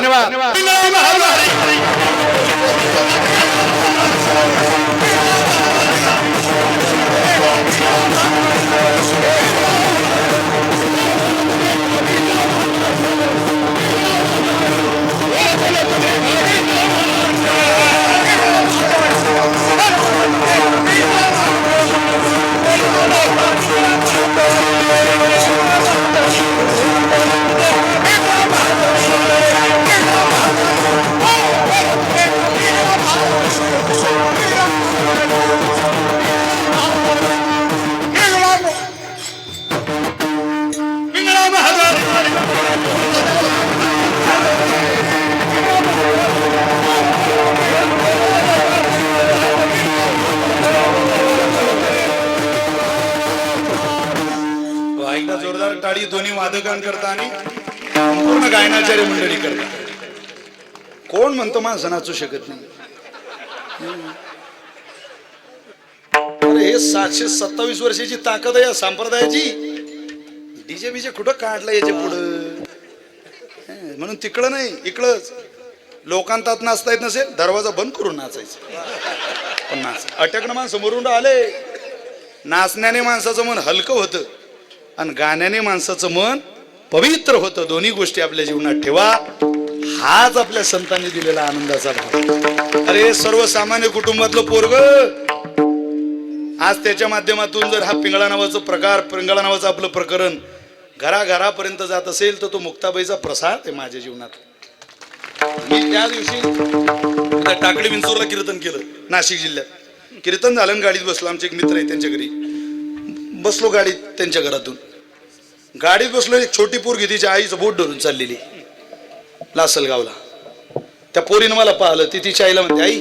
धन्यवाद टाळी दोन्ही वादकांकरता आणि पूर्ण गायनाचार्य मंडळी करता कोण म्हणतो माणसं नाचू शकत नाही. अरे हे सातशे सत्तावीस वर्षाची ताकद आहे या संप्रदायाची. डीजे बीजे कुठं काढलं याच्या पुढं? म्हणून तिकडं नाही इकडंच. लोकांतात नाचता येत नसेल दरवाजा बंद करून नाचायचं. पण नाच. अटकणं माणसं मरून आले नाचण्याने माणसाचं मन हलकं होतं. आणि गाण्याने माणसाचं मन पवित्र होतं. दोन्ही गोष्टी आपल्या जीवनात ठेवा. हाच आपल्या संतांनी दिलेला आनंदाचा भाव अरे सर्वसामान्य कुटुंबातलं पोरग! आज त्याच्या माध्यमातून जर हा पिंगळा नावाचं प्रकार पिंगळा नावाचं आपलं प्रकरण घराघरापर्यंत जात असेल तर तो मुक्ताबाईचा प्रसाद आहे माझ्या जीवनात. मी त्या दिवशी त्या टाकळी विंचूरला कीर्तन केलं नाशिक जिल्ह्यात. कीर्तन झालं गाडीत बसलो. आमचे एक मित्र आहे त्यांच्या घरी. बसलो गाडीत त्यांच्या घरातून. गाडीत बसलो एक छोटी पोरगी तिच्या आईचं बोट धरून चाललेली. लासलगावला. त्या पोरीनं मला पाहिलं ती तिच्या आईला म्हणते आई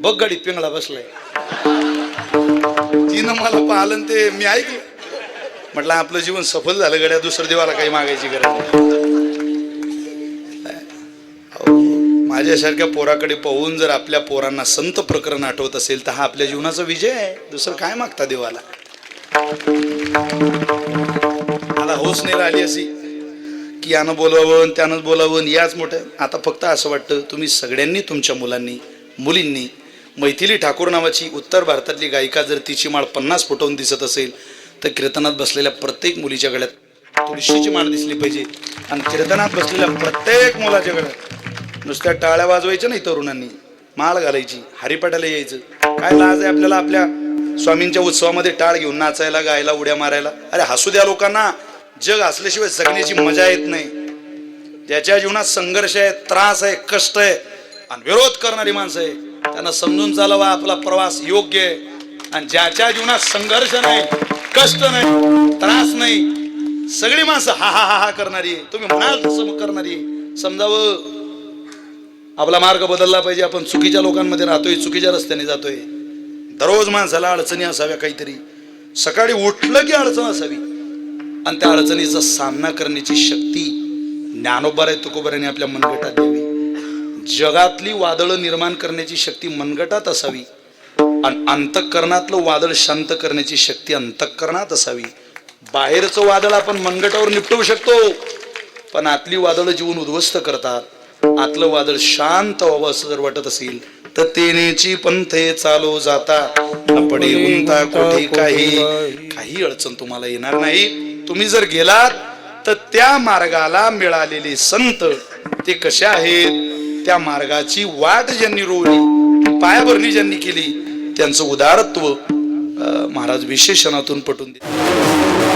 बघ गाडीत पिंगळा बसलाय. तिनं मला पाहिलं आणि ते मी ऐकलं. म्हटलं आपलं जीवन सफल झालं गड्या दुसरं देवाला काही मागायची गरज नाही. माझ्यासारख्या पोराकडे पाहून जर आपल्या पोरांना संत प्रकरण आठवत असेल तर हा आपल्या जीवनाचा विजय आहे. दुसरं काय मागता देवाला? मला होस नाही राहिली अशी. की यानं बोलावं आणि त्यानं बोलावं आणि याच मोठं आता फक्त असं वाटतं तुम्ही सगळ्यांनी तुमच्या मुलांनी मुलींनी मैथिली ठाकूर नावाची उत्तर भारतातली गायिका जर तिची माळ पन्नास फुटवून दिसत असेल तर कीर्तनात बसलेल्या प्रत्येक मुलीच्या गळ्यात तुळशीची माळ दिसली पाहिजे. आणि कीर्तनात बसलेल्या प्रत्येक मुलाच्या गळ्यात नुसत्या टाळ्या वाजवायच्या नाही तरुणांनी. माळ घालायची हरिपाठाला यायचं. काय लाज आहे आपल्याला आपल्या स्वामींच्या उत्सवामध्ये टाळ घेऊन नाचायला गायला उड्या मारायला? अरे हसू द्या लोकांना. जग असल्याशिवाय जगण्याची मजा येत नाही. ज्याच्या जीवनात संघर्ष आहे त्रास आहे कष्ट आहे आणि विरोध करणारी माणसं आहे. त्यांना समजून चालवा आपला प्रवास योग्य आहे. आणि ज्याच्या जीवनात संघर्ष नाही कष्ट नाही त्रास नाही सगळी माणसं हा हा हा हा करणारी तुम्ही म्हणाल तसं करणारी समजावं? आपला मार्ग बदलला पाहिजे. आपण चुकीच्या लोकांमध्ये राहतोय चुकीच्या रस्त्याने जातोय. दररोज माणसाला अडचणी असाव्या काहीतरी. सकाळी उठलं की अडचण असावी. आणि त्या अडचणीचा सामना करण्याची शक्ती ज्ञानोबाराय तुकोबऱ्याने आपल्या मनगटात द्यावी जगातली वादळं निर्माण करण्याची शक्ती मनगटात असावी आणि अंतःकरणातलं वादळ शांत करण्याची शक्ती अंतःकरणात असावी. बाहेरचं वादळ आपण मनगटावर निपटवू शकतो पण आतली वादळ जीवन उद्ध्वस्त करतात. आतलं वादळ शांत व्हावं असं जर वाटत असेल तर तेनेची पंथे चालू जाता पडे उंता कोठे काही काही अडचण तुम्हाला येणार नाही. तुम्ही जर गेलात तर त्या मार्गाला मिळालेले संत ते कसे आहेत? त्या मार्गाची वाट ज्यांनी रोवली पायाभरणी ज्यांनी केली त्यांचं उदारत्व महाराज विशेषणातून पटून दिले.